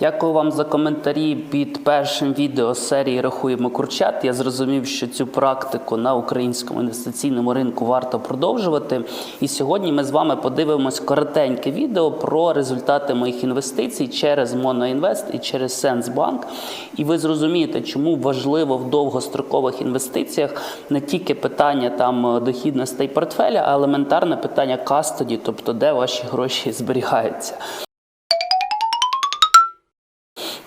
Дякую вам за коментарі під першим відео серії Рахуємо курчат. Я зрозумів, що цю практику на українському інвестиційному ринку варто продовжувати. І сьогодні ми з вами подивимось коротеньке відео про результати моїх інвестицій через Моноінвест і через Сенсбанк. І ви зрозумієте, чому важливо в довгострокових інвестиціях не тільки питання там дохідностей портфеля, а елементарне питання кастоді, тобто де ваші гроші зберігаються.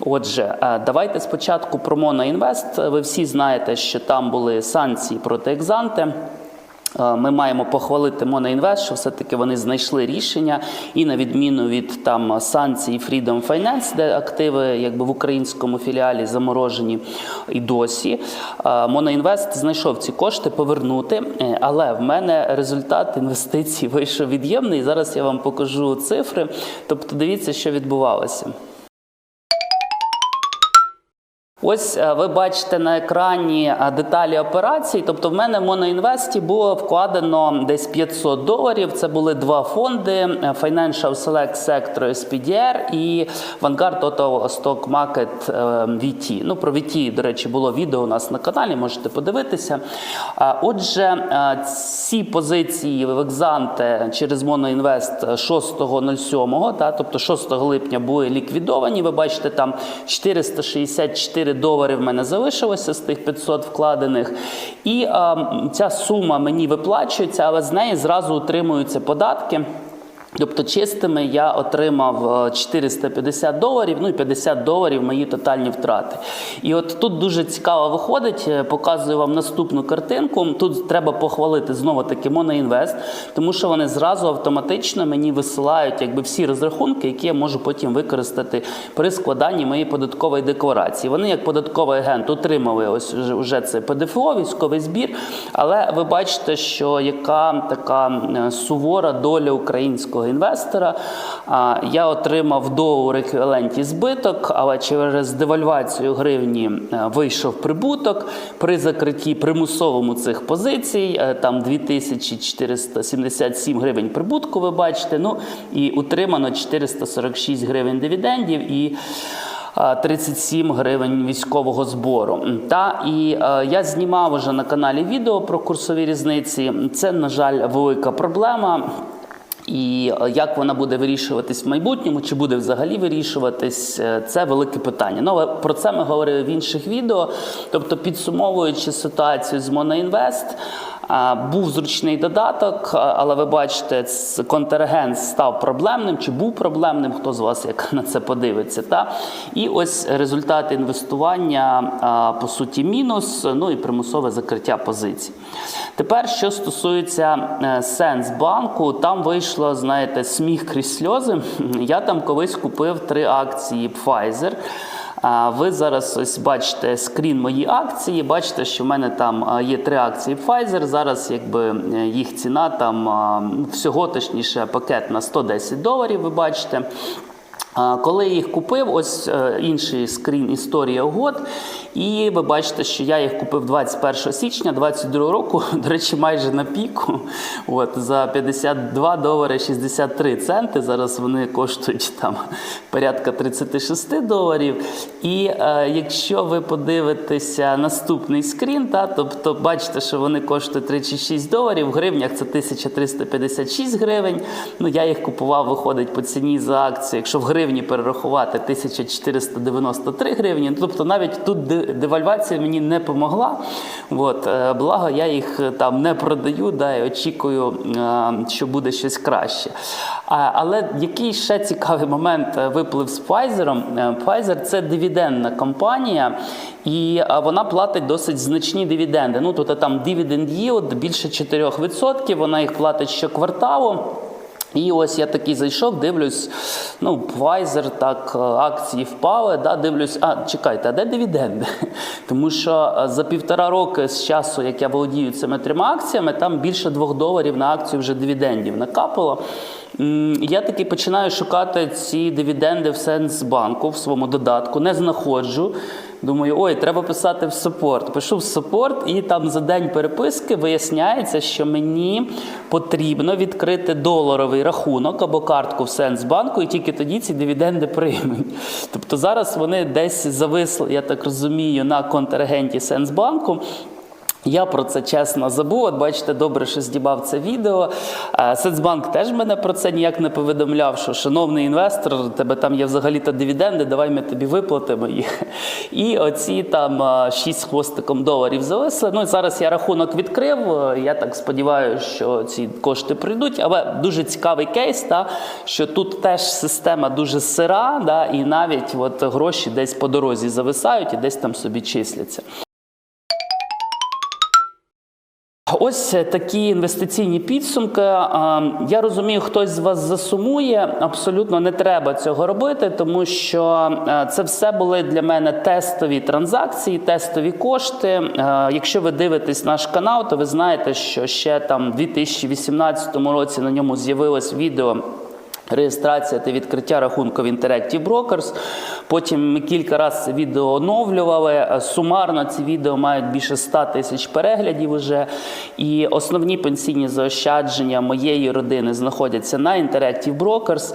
Отже, е, давайте спочатку про Моноінвест. Ви всі знаєте, що там були санкції проти екзанти. Е, Ми маємо похвалити Моноінвест, що все-таки вони знайшли рішення, і на відміну від там санкцій Freedom Finance, де активи якби в українському філіалі заморожені і досі. Моноінвест знайшов ці кошти повернути. Е, Але в мене результат інвестицій вийшов від'ємний. Зараз я вам покажу цифри. Тобто, дивіться, що відбувалося. Ось е, ви бачите на екрані е, деталі операцій. Тобто, в мене в Моноінвесті було вкладено десь 500 доларів. Це були два фонди: е, Financial Select Sector SPDR і Vanguard Total Stock Market VT. Ну про VT, до речі, було відео у нас на каналі. Можете подивитися. Отже, ці позиції в екзанте через Моноінвест 6.07, та, тобто 6 липня були ліквідовані. Ви бачите, там 464 долари в мене залишилося з тих 500 вкладених. І е, ця сума мені виплачується, але з неї зразу утримуються податки. Тобто чистими я отримав е, 450 доларів, ну і 50 доларів мої тотальні втрати. І от тут дуже цікаво виходить, е, показую вам наступну картинку. Тут треба похвалити знову таки Моноінвест, тому що вони зразу автоматично мені висилають якби всі розрахунки, які я можу потім використати при складанні моєї податкової декларації. Вони, як податковий агент, отримали ось вже це ПДФО, військовий збір. Але ви бачите, що яка така е, сувора доля українського інвестора. Я отримав долар еквіваленті збиток, але через девальвацію гривні е, вийшов прибуток при закритті примусовому цих позицій. е, Там 2477 гривень прибутку. Ви бачите. Ну і утримано 446 гривень дивідендів і. 37 гривень військового збору. Та і е, я знімав уже на каналі відео про курсові різниці. Це, на жаль, велика проблема. І е, як вона буде вирішуватись в майбутньому, чи буде взагалі вирішуватись, е, це велике питання. Ну, про це ми говорили в інших відео. Тобто, підсумовуючи ситуацію з Моноінвест, був зручний додаток, але ви бачите, контрагент став проблемним чи був проблемним, хто з вас як на це подивиться. Та? І ось результати інвестування, по суті, мінус, ну і примусове закриття позицій. Тепер, що стосується е, Сенсбанку, там вийшло, знаєте, сміх крізь сльози. Я там колись купив три акції Pfizer. Ви зараз ось бачите скрін мої акції. Бачите, що в мене там є три акції Pfizer. Зараз якби е, їх ціна там всього точніше пакет на 110 доларів. Ви бачите. Коли я їх купив, ось е, інший скрін історія угод. І ви бачите, що я їх купив 21 січня 2022 року, до речі, майже на піку. От, за 52 долари 63 центи. Зараз вони коштують там порядка 36 доларів. І е, якщо ви подивитеся наступний скрін, та, тобто бачите, що вони коштують 36 доларів, в гривнях це 1356 гривень. Ну, я їх купував, виходить по ціні за акцію. Якщо в гривні перерахувати 1493 гривні. Ну, Тобто навіть тут девальвація мені не помогла. От, е, благо, я їх е, там не продаю, да, і очікую, е, що буде щось краще. Але який ще цікавий момент виплив з Pfizer? Pfizer – це дивідендна компанія, і вона платить досить значні дивіденди. Ну, тут там dividend yield більше 4%, вона їх платить щокварталу. І ось я такий зайшов, дивлюсь, ну, Pfizer, так, е, акції впали, да, дивлюсь, а чекайте, а де дивіденди? Тому що е, за півтора роки з часу, як я володію цими трьома акціями, там більше двох доларів на акцію вже дивідендів накапало. Я таки починаю шукати ці дивіденди в Сенсбанку в своєму додатку, не знаходжу. Думаю, ой, треба писати в супорт. Пишу в супорт, і там за день переписки виясняється, що мені потрібно відкрити доларовий рахунок або картку в Сенсбанку, і тільки тоді ці дивіденди приймуть. Тобто зараз вони десь зависли, я так розумію, на контрагенті Сенсбанку. Я про це чесно забув. От бачите, добре, що здібав це відео. Е, Сецбанк теж мене про це ніяк не повідомляв, що шановний інвестор, тебе там є взагалі-то дивіденди, давай ми тобі виплатимо їх. І оці там е, 6 хвостиком доларів зависли. Ну і зараз я рахунок відкрив. е, Я так сподіваюся, що ці кошти прийдуть. Але дуже цікавий кейс, та, що тут теж система дуже сира, да, і навіть от гроші десь по дорозі зависають і десь там собі числяться. Ось такі інвестиційні підсумки. Я розумію, хтось з вас засумує. Абсолютно не треба цього робити, тому що е, це все були для мене тестові транзакції, тестові кошти. Е, Якщо ви дивитесь наш канал, то ви знаєте, що ще там в 2018 році на ньому з'явилось відео. Реєстрація та відкриття рахунку в Interactive Brokers. Потім ми кілька разів відео оновлювали. Сумарно ці відео мають більше 100 тисяч переглядів уже. І основні пенсійні заощадження моєї родини знаходяться на Interactive Brokers.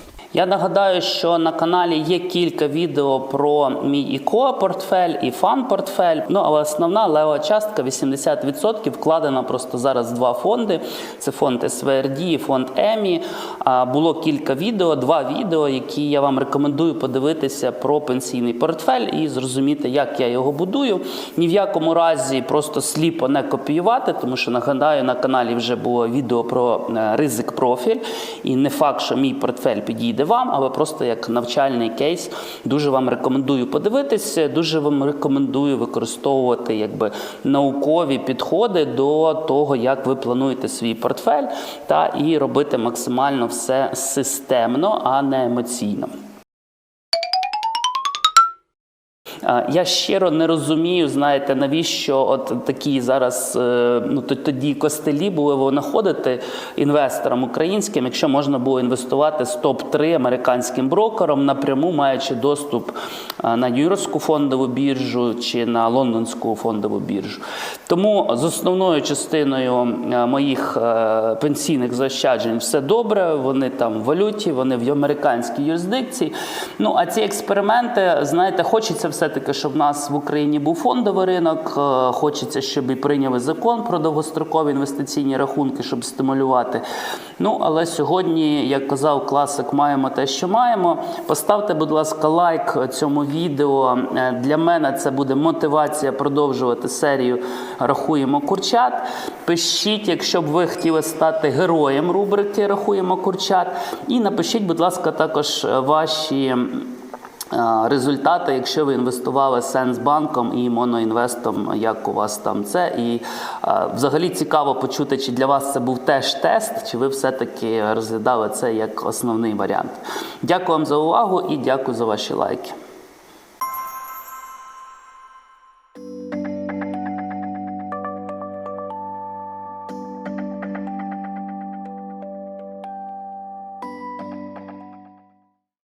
Я нагадаю, що на каналі є кілька відео про мій іко портфель і фан портфель. Ну але основна лева частка 80% вкладена просто зараз в два фонди: це фонд СВРД і фонд ЕМІ. Було кілька відео, два відео, які я вам рекомендую подивитися про пенсійний портфель і зрозуміти, як я його будую. Ні в якому разі просто сліпо не копіювати, тому що нагадаю, на каналі вже було відео про е, ризик профіль, і не факт, що мій портфель підійде вам, але просто як навчальний кейс. Дуже вам рекомендую подивитися. Дуже вам рекомендую використовувати якби наукові підходи до того, як ви плануєте свій портфель, та і робити максимально все системно, а не емоційно. Я щиро не розумію, знаєте, навіщо от такі зараз е, ну тоді костелі були винаходити інвесторам українським, якщо можна було інвестувати з топ-3 американським брокером напряму, маючи доступ на Нью-Йоркську фондову біржу чи на лондонську фондову біржу. Тому з основною частиною е, моїх е, пенсійних заощаджень все добре. Вони там в валюті, вони в американській юрисдикції. Ну а ці експерименти, знаєте, хочеться все-таки, щоб в нас в Україні був фондовий ринок. е, Хочеться, щоб і прийняли закон про довгострокові інвестиційні рахунки, щоб стимулювати. Ну але сьогодні, як казав класик, маємо те, що маємо. Поставте, будь ласка, лайк цьому відео. Для мене це буде мотивація продовжувати серію Рахуємо курчат. Пишіть, якщо б ви хотіли стати героєм рубрики Рахуємо курчат. І напишіть, будь ласка, також е, ваші. е, Результати, якщо ви інвестували з Сенсбанком і Моноінвестом, як у вас там це. І е, взагалі цікаво почути, чи для вас це був теж тест, чи ви все-таки розглядали це як основний варіант. Дякую вам за увагу і дякую за ваші лайки.